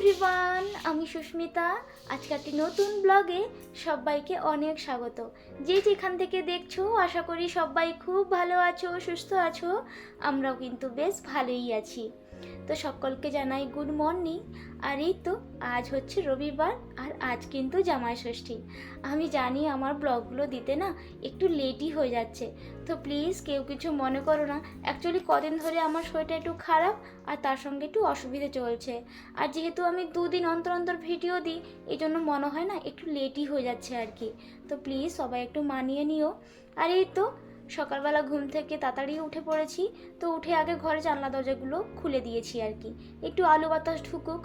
Everyone আমি সুস্মিতা। আজকে একটি নতুন ব্লগে সবাইকে অনেক স্বাগত। যে যেখান থেকে দেখছ, আশা করি সবাই খুব ভালো আছো, সুস্থ আছো। আমরাও কিন্তু বেশ ভালোই আছি। তো সকলকে জানাই গুড মর্নিং আর এই তো, আজ হচ্ছে রবিবার, আর আজ কিন্তু জামাই ষষ্ঠী। আমি জানি আমার ব্লগগুলো দিতে না একটু লেটই হয়ে যাচ্ছে। তো প্লিজ কেউ কিছু মনে করো না। অ্যাকচুয়ালি কদিন ধরে আমার শরীরটা একটু খারাপ, আর তার সঙ্গে একটু অসুবিধে চলছে। আর যেহেতু আমি দুদিন অন্তর অন্তর ভিডিও দিই, এই জন্য মনে হয় না একটু লেটই হয়ে যাচ্ছে আর কি। তো প্লিজ সবাই একটু মানিয়ে নিও। আর এই তো সকালবেলা ঘুম থেকে তাড়াতাড়ি উঠে পড়েছি, তো উঠে আগে ঘরে জানলা দরজাগুলো খুলে দিয়েছি আর কি। একটু আলো বাতাস ঢুকুক,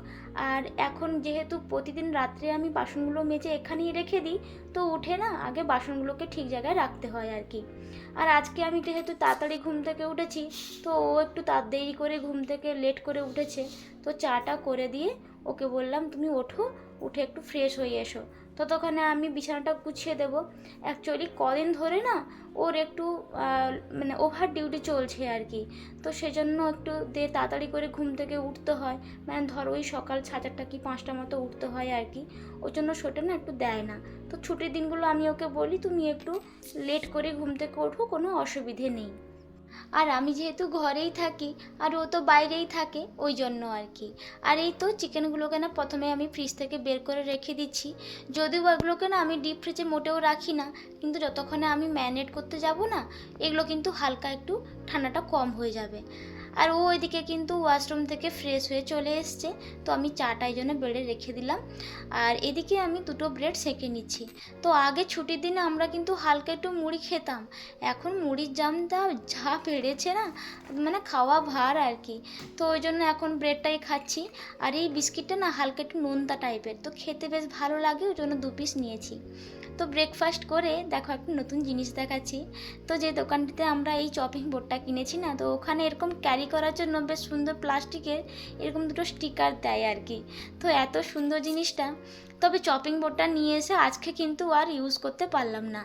আর এখন যেহেতু প্রতিদিন রাত্রে আমি বাসনগুলো মেজে এখানেই রেখে দিই, তো উঠে না আগে বাসনগুলোকে ঠিক জায়গায় রাখতে হয় আর কি। আর আজকে আমি যেহেতু তাড়াতাড়ি ঘুম থেকে উঠেছি, তো ও একটু তার দেরি করে ঘুম থেকে লেট করে উঠেছে, তো চাটা করে দিয়ে ওকে বললাম, তুমি ওঠো, উঠে একটু ফ্রেশ হয়ে এসো। ততক্ষণে আমি বিছানাটা গুছিয়ে দেবো। অ্যাকচুয়ালি কদিন ধরে না ওর একটু মানে ওভার ডিউটি চলছে আর কি। তো সেজন্য একটু দে, তাড়াতাড়ি করে ঘুম থেকে উঠতে হয়। মানে ধর ওই সকাল চারটা কি পাঁচটা মতো উঠতে হয় আর কি। ওর জন্য সেটা না একটু দেয় না। তো ছুটির দিনগুলো আমি ওকে বলি, তুমি একটু লেট করে ঘুম থেকে ওঠো, কোনো অসুবিধে নেই। আর আমি যেহেতু ঘরেই থাকি, আর ও তো বাইরেই থাকে, ওই জন্য আর কি। আর এই তো চিকেনগুলোকে না প্রথমে আমি ফ্রিজ থেকে বের করে রেখে দিচ্ছি। যদিও এগুলোকে না আমি ডিপ ফ্রিজে মোটেও রাখি না, কিন্তু যতক্ষণে আমি ম্যারিনেট করতে যাব না, এগুলো কিন্তু হালকা একটু ঠান্ডাটা কম হয়ে যাবে। আর ও ওইদিকে কিন্তু ওয়াশরুম থেকে ফ্রেশ হয়ে চলে এসছে। তো আমি চাটা এই জন্য বেড়ে রেখে দিলাম। আর এদিকে আমি দুটো ব্রেড সেঁকে নিচ্ছি। তো আগে ছুটির দিনে আমরা কিন্তু হালকা একটু মুড়ি খেতাম। এখন মুড়ির জামটা যা বেড়েছে না মানে খাওয়া ভার আর কি। তো ওই জন্য এখন ব্রেডটাই খাচ্ছি। আর এই বিস্কিটটা না হালকা একটু নোনতা টাইপের। তো খেতে বেশ ভালো লাগে, ওই জন্য দু পিস নিয়েছি। তো ব্রেকফাস্ট করে দেখো একটা নতুন জিনিস দেখাচ্ছি। তো যে দোকানটিতে আমরা এই চপিং বোর্ডটা কিনেছি না, তো ওখানে এরকম ক্যারি করার জন্য বেশ সুন্দর প্লাস্টিকের এরকম দুটো স্টিকার দেয় আর কি। তো এত সুন্দর জিনিসটা। তবে চপিং বোর্ডটা নিয়ে এসে আজকে কিন্তু আর ইউজ করতে পারলাম না।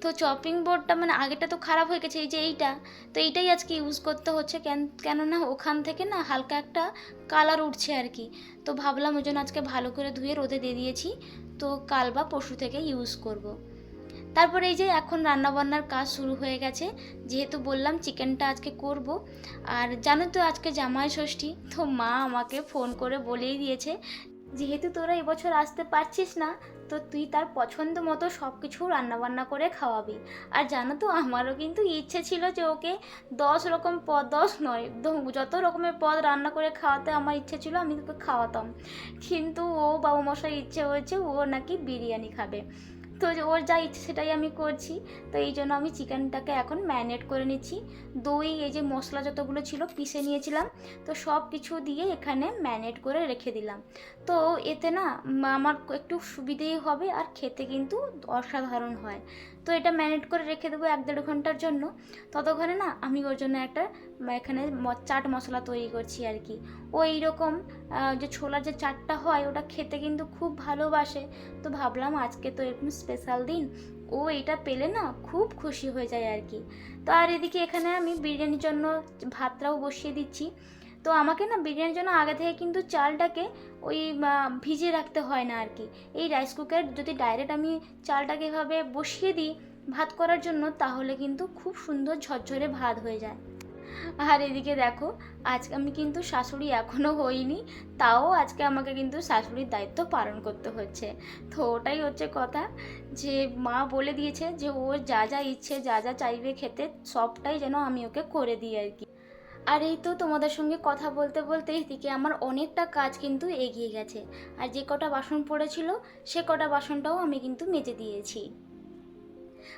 তো চপিং বোর্ডটা মানে আগেটা তো খারাপ হয়ে গেছে, এই যে এইটা, তো এইটাই আজকে ইউজ করতে হচ্ছে। কেন, কেননা ওখান থেকে না হালকা একটা কালার উঠছে আর কি। তো ভাবলাম ওই জন্য আজকে ভালো করে ধুয়ে রোদে দিয়ে দিয়েছি। তো কাল বা পরশু থেকে ইউজ করব। তারপরে এই যে এখন রান্নাবান্নার কাজ শুরু হয়ে গেছে। যেহেতু বললাম চিকেনটা আজকে করব। আর জানো তো আজকে জামাই ষষ্ঠী, তো মা আমাকে ফোন করে বলেই দিয়েছে, যেহেতু তোরা এবছর আসতে পারছিস না, তো তুই তার পছন্দ মতো সব কিছু রান্নাবান্না করে খাওয়াবি। আর জানো তো আমারও কিন্তু ইচ্ছে ছিল যে ওকে দশ রকম পদ, দশ নয়, যত রকমের পদ রান্না করে খাওয়াতে আমার ইচ্ছে ছিল আমি তোকে খাওয়াতাম। কিন্তু ও বাবু মশাই ইচ্ছে হয়েছে ও নাকি বিরিয়ানি খাবে। তো ওর যা ইচ্ছে সেটাই আমি করছি। তো এই জন্য আমি চিকেনটাকে এখন ম্যারিনেট করে নিচ্ছি। দই, এই যে মশলা যতগুলো ছিল পিষে নিয়েছিলাম। তো সব কিছু দিয়ে এখানে ম্যারিনেট করে রেখে দিলাম। তো এতে না আমার একটু সুবিধেই হবে আর খেতে কিন্তু অসাধারণ হয়। তো এটা ম্যানেট করে রেখে দেবো এক দেড় ঘণ্টার জন্য। ততক্ষণে না আমি ওর জন্য একটা এখানে চাট মশলা তৈরি করছি আর কি। ও এইরকম যে ছোলার যে চাটটা হয় ওটা খেতে কিন্তু খুব ভালোবাসে। তো ভাবলাম আজকে তো এরকম স্পেশাল দিন। ও এটা পেলে না খুব খুশি হয়ে যায় আর কি। তো আর এদিকে এখানে আমি বিরিয়ানির জন্য ভাতটাও বসিয়ে দিচ্ছি। তো আমাকে না বিরিয়ানির জন্য আগে থেকে কিন্তু চালটাকে ওই ভিজিয়ে রাখতে হয় না আর কি এই রাইস কুকার যদি ডাইরেক্ট আমি চালটাকে এভাবে বসিয়ে দিই ভাত করার জন্য, তাহলে কিন্তু খুব সুন্দর ঝরঝরে ভাত হয়ে যায়। আর এদিকে দেখো, আজকে আমি কিন্তু শাশুড়ি এখনও হইনি, তাও আজকে আমাকে কিন্তু শাশুড়ির দায়িত্ব পালন করতে হচ্ছে। তো ওটাই হচ্ছে কথা, যে মা বলে দিয়েছে যে ওর যা যা ইচ্ছে, যা যা চাইবে খেতে, সবটাই যেন আমি ওকে করে দিই আর কি আর এই তো তোমাদের সঙ্গে কথা বলতে বলতে এদিকে আমার অনেকটা কাজ কিন্তু এগিয়ে গেছে। আর যে কটা বাসন পড়েছিল, সে কটা বাসনটাও আমি কিন্তু মেজে দিয়েছি।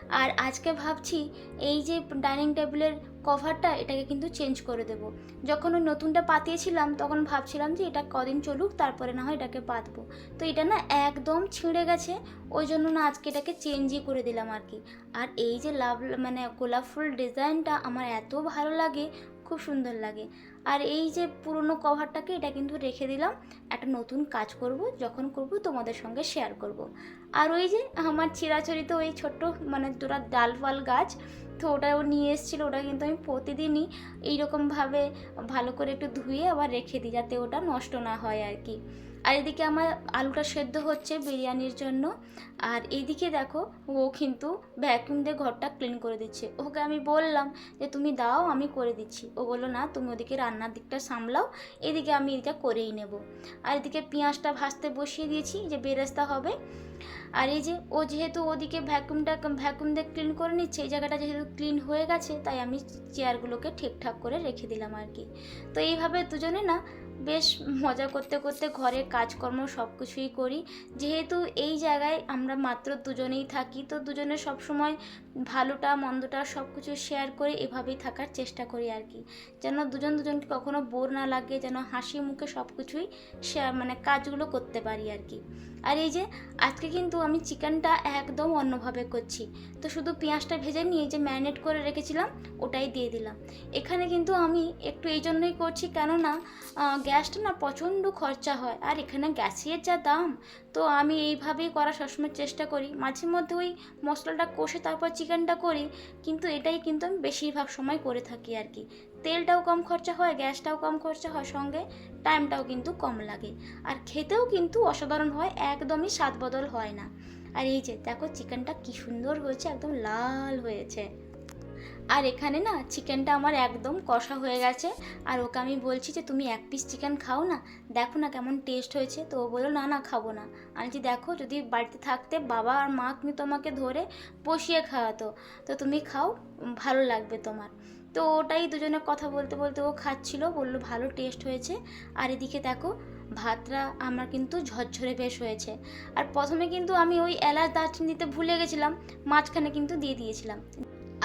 আর আজকে ভাবছি, এই যে ডাইনিং টেবিলের কভারটা, এটাকে কিন্তু চেঞ্জ করে দেব। যখন ওই নতুনটা পাতিয়েছিলাম, তখন ভাবছিলাম যে এটা কদিন চলুক, তারপরে না হয় এটাকে পাতবো। তো এটা না একদম ছিঁড়ে গেছে, ওই জন্য না আজকে এটাকে চেঞ্জই করে দিলাম আর কি। আর এই যে লাভ মানে গোলাপ ফুল ডিজাইনটা আমার এত ভালো লাগে খুব সুন্দর লাগে। আর এই যে পুরনো কভারটাকে এটা কিন্তু রেখে দিলাম। একটা নতুন কাজ করব, যখন করব তোমাদের সঙ্গে শেয়ার করব। আর ওই যে আমার চিরাচরিত ওই ছোট্ট মানে দুটা ডাল ফাল গাছ, তো ওটাও নিয়ে এসেছিল। ওটা কিন্তু আমি প্রতিদিনই এইরকমভাবে ভালো করে একটু ধুয়ে আবার রেখে দিই, যাতে ওটা নষ্ট না হয় আর কি। আর এদিকে আমার আলুটা সেদ্ধ হচ্ছে বিরিয়ানির জন্য। আর এইদিকে দেখো, ও কিন্তু ভ্যাকুম দিয়ে ঘরটা ক্লিন করে দিচ্ছে। ওকে আমি বললাম যে, তুমি দাও, আমি করে দিচ্ছি। ও বলল, না, তুমি ওদিকে রান্নার দিকটা সামলাও, এদিকে আমি এটা করেই নেব। আর এদিকে পেঁয়াজটা ভাজতে বসিয়ে দিয়েছি, যে বেরেস্তা হবে। আর এই যে, ও যেহেতু ওদিকে ভ্যাকুমটা ভ্যাকুম দিয়ে ক্লিন করে নিচ্ছে, এই জায়গাটা যেহেতু ক্লিন হয়ে গেছে, তাই আমি চেয়ারগুলোকে ঠিকঠাক করে রেখে দিলাম আর কি। তো এইভাবে দুজনে না বেশ মজা করতে করতে ঘরের কাজকর্ম সব কিছুই করি। যেহেতু এই জায়গায় আমরা মাত্র দুজনেই থাকি, তো দুজনে সবসময় ভালোটা, মন্দটা সব কিছু শেয়ার করে এভাবেই থাকার চেষ্টা করি আর কি। যেন দুজন দুজনকে কখনো বোর না লাগে, যেন হাসি মুখে সব কিছুই শেয়ার মানে কাজগুলো করতে পারি আর কি। আর এই যে, আজকে কিন্তু আমি চিকেনটা একদম অন্যভাবে করছি। তো শুধু পেঁয়াজটা ভেজে নিয়ে যে ম্যারিনেট করে রেখেছিলাম, ওটাই দিয়ে দিলাম। এখানে কিন্তু আমি একটু এই জন্যই করছি কেননা গ্যাসটা না প্রচণ্ড খরচা হয়। আর এখানে গ্যাসের যা দাম, তো আমি এইভাবেই করার সবসময় চেষ্টা করি। মাঝে মধ্যে ওই মশলাটা কষে তারপর চিকেনটা করি, কিন্তু এটাই কিন্তু আমি বেশিরভাগ সময় করে থাকি আর কি। তেলটাও কম খরচা হয়, গ্যাসটাও কম খরচা হয়, সঙ্গে টাইমটাও কিন্তু কম লাগে। আর খেতেও কিন্তু অসাধারণ হয়, একদমই স্বাদ বদল হয় না। আর এই যে, দেখো, চিকেনটা কি সুন্দর হয়েছে, একদম লাল হয়েছে। আর এখানে না চিকেনটা আমার একদম কষা হয়ে গেছে। আর ওকে আমি বলছি যে, তুমি এক পিস চিকেন খাও না, দেখো না কেমন টেস্ট হয়েছে। তো ও বলল, না না, খাব না। আমি যে দেখো, যদি বাড়িতে থাকতে বাবা আর মা কিন্তু তোমাকে ধরে বসিয়ে খাওয়াতো, তো তুমি খাও, ভালো লাগবে তোমার। তো ওটাই দুজনে কথা বলতে বলতে ও খাচ্ছিল, বলল, ভালো টেস্ট হয়েছে। আর এদিকে দেখো, ভাতটা আমার কিন্তু ঝরঝরে বেশ হয়েছে। আর প্রথমে কিন্তু আমি ওই এলাচ দারচিনি দিতে ভুলে গেছিলাম, মাঝখানে কিন্তু দিয়ে দিয়েছিলাম।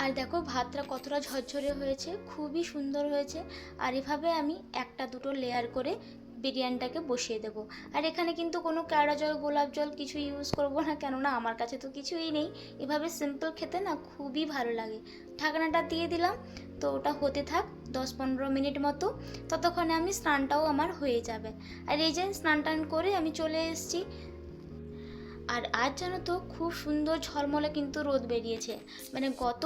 আর দেখো ভাতটা কতটা ঝরঝরে হয়েছে, খুবই সুন্দর হয়েছে। আর এভাবে আমি একটা দুটো লেয়ার করে বিরিয়ানিটাকে বসিয়ে দেবো। আর এখানে কিন্তু কোনো কেওড়া জল, গোলাপ জল কিছু ইউজ করব না, কেননা আমার কাছে তো কিছুই নেই। এভাবে সিম্পল খেতে না খুবই ভালো লাগে। ঢাকনাটা দিয়ে দিলাম, তো ওটা হতে থাক দশ পনেরো মিনিট মতো। ততক্ষণে আমি স্নানটাও আমার হয়ে যাবে। আর এই যে স্নান টান করে আমি চলে এসেছি। আর আজ জানো তো খুব সুন্দর ঝলমলে কিন্তু রোদ বেরিয়েছে। মানে গত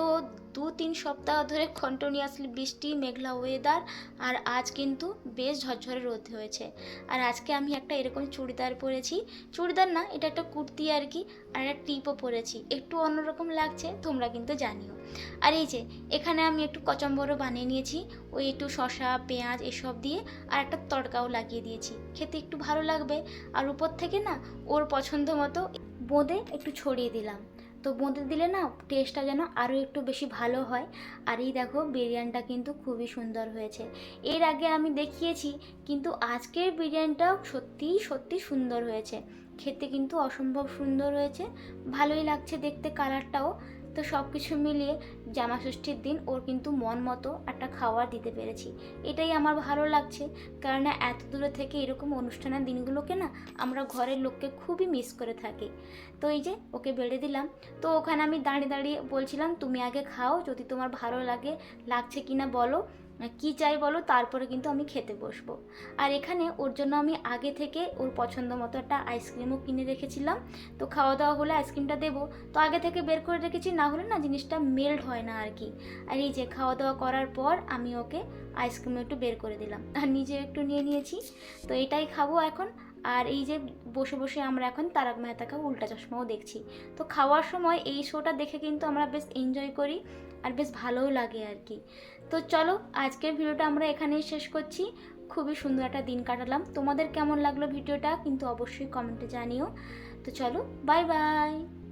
দু তিন সপ্তাহ ধরে কন্টিনিউয়াসলি বৃষ্টি, মেঘলা ওয়েদার আর আজ কিন্তু বেশ ঝরঝরে রোদ হয়েছে। আর আজকে আমি একটা এরকম চুড়িদার পরেছি। চুড়িদার না, এটা একটা কুর্তি আর কি, আর একটা টিপও পরেছি। একটু অন্যরকম লাগছে, তোমরা কিন্তু জানিও। আর এই যে, এখানে আমি একটু কচম্বরও বানিয়ে নিয়েছি, ওই একটু শসা, পেঁয়াজ এসব দিয়ে, আর একটা তড়কাও লাগিয়ে দিয়েছি। খেতে একটু ভালো লাগবে। আর উপর থেকে না, ওর পছন্দ মতো বোঁদে একটু ছড়িয়ে দিলাম। তো বোঁদে দিলে না টেস্টটা যেন আরও একটু বেশি ভালো হয়। আর এই দেখো বিরিয়ানিটা কিন্তু খুবই সুন্দর হয়েছে। এর আগে আমি দেখিয়েছি, কিন্তু আজকের বিরিয়ানিটাও সত্যিই সত্যি সুন্দর হয়েছে। খেতে কিন্তু অসম্ভব সুন্দর হয়েছে। ভালোই লাগছে দেখতে কালারটাও তো সব কিছু মিলিয়ে জামা ষষ্ঠীর দিন ওর কিন্তু মন মতো একটা খাবার দিতে পেরেছি। এটাই আমার ভালো লাগছে। কারণ এত দূরে থেকে এরকম অনুষ্ঠানের দিনগুলোকে না আমরা ঘরের লোককে খুবই মিস করে থাকি। তো এই যে ওকে বেড়ে দিলাম। তো ওখানে আমি দাঁড়িয়ে দাঁড়িয়ে বলছিলাম, তুমি আগে খাও, যদি তোমার ভালো লাগে, লাগছে কি না বলো। কি চাই বলো, তারপরে কিন্তু আমি খেতে বসবো। আর এখানে ওর জন্য আমি আগে থেকে ওর পছন্দ মতো একটা আইসক্রিমও কিনে রেখেছিলাম। তো খাওয়া দাওয়া হলে আইসক্রিমটা দেবো। তো আগে থেকে বের করে রেখেছি, না হলে না জিনিসটা মেল্ট হয় না আর কি। আর এই যে খাওয়া দাওয়া করার পর আমি ওকে আইসক্রিম একটু বের করে দিলাম। আর নিজে একটু নিয়ে নিয়েছি। তো এটাই খাব এখন। আর এই যে বসে বসে আমরা এখন তারক মেহতাকে উল্টা চশমাও দেখছি। তো খাওয়ার সময় এই শোটা দেখে কিন্তু আমরা বেশ এনজয় করি আর বেশ ভালোও লাগে আর কি। তো চলো আজকের ভিডিওটা আমরা এখানেই শেষ করছি। খুবই সুন্দর একটা দিন কাটালাম। তোমাদের কেমন লাগল ভিডিওটা কিন্তু অবশ্যই কমেন্টে জানিও। তো চলো বাই বাই